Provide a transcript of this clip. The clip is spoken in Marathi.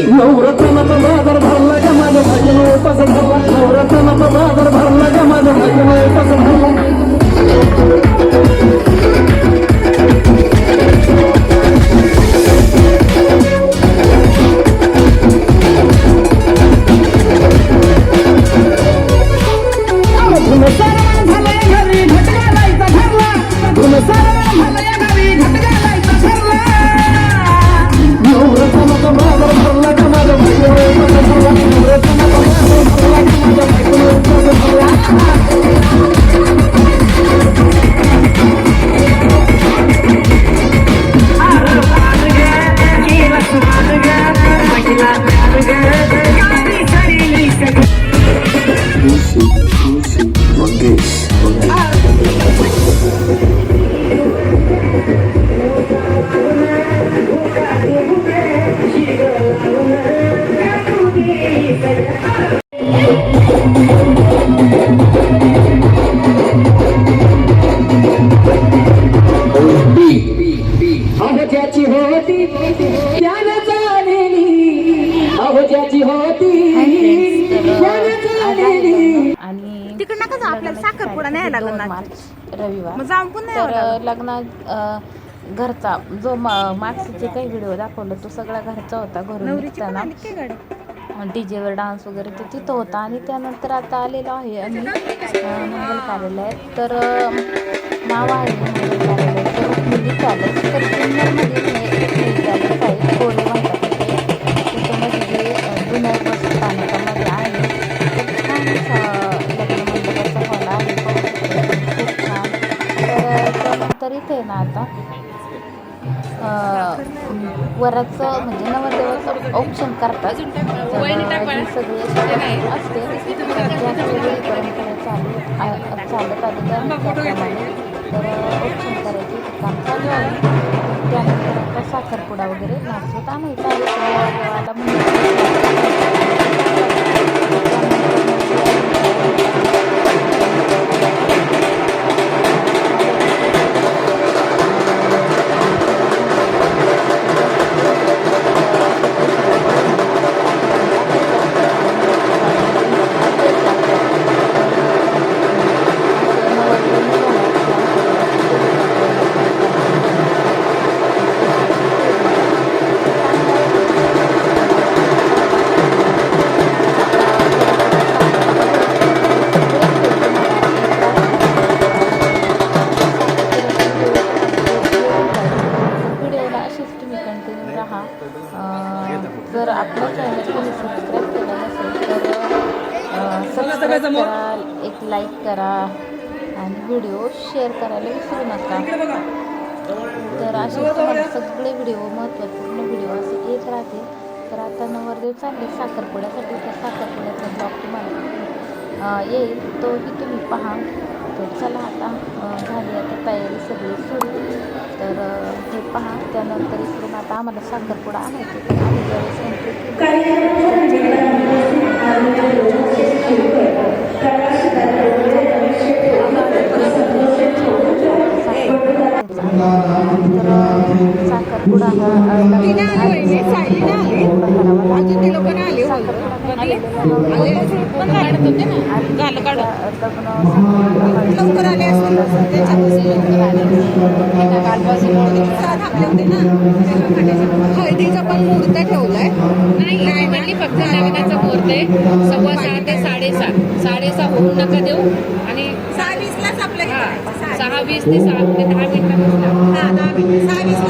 पाटील नवरत्नाचा बाजार भरला का माझ्या भाजीला उपास भरला नवरत्नाचा बाजार भरला का माझ्या भाजीला उपास भरला घटका जायचा ठरला घटका रविवार. मग घरचा जो मागचे काही व्हिडिओ दाखवलं तो सगळा घरचा होता घरून नवरीची पण निघताना आली काय डान्स वगैरे तर तिथं होता आणि त्यानंतर आता आलेलो आहे आणि मंगल कार्यालयात तर अं, नाव आहे मंगल कार्यालय तर मी चालत वराचं म्हणजे नवरदेवाचं ऑप्शन करतात. सगळी असते चालू चालत आली तर ऑप्शन करायचे काम चालू आहे. त्यानंतर आता साखरपुडा वगैरे नाचवत आणायचा आहे. देवाला जर आपल्या चॅनल तुम्ही सबस्क्राईब केलं नसेल तर सबस्क्राईब करा एक लाईक करा आणि व्हिडिओ शेअर करायला विसरू नका. तर असे तुम्हाला सगळे व्हिडिओ महत्त्वपूर्ण व्हिडिओ असे येत राहतील तर आता नवरदेव चालले साखरपुड्यासाठी त्या साखरपुड्याचा ब्लॉग तुम्हाला येईल. तोही तुम्ही पहा. तर चला आता झाली आता तयारी सगळी सुरू. तर हे पहा त्यानंतर इकडून आता आम्हाला साखरपुडा आणायचे तर आम्ही ज्यावेळेस entry केली, तर साखरपुडा हा लवकर आले हळदीचा पण मुहूर्त ठेवलाय नाही म्हणली फक्त लग्नाचा मुहूर्त आहे सव्वा सहा ते साडेसात साडेसहा होऊन नका देऊ आणि सहा वीसलाच आपलं हा, सहा वीस ते सहा ते दहा मिनिटात हा दहा मिनिट सहा वीसला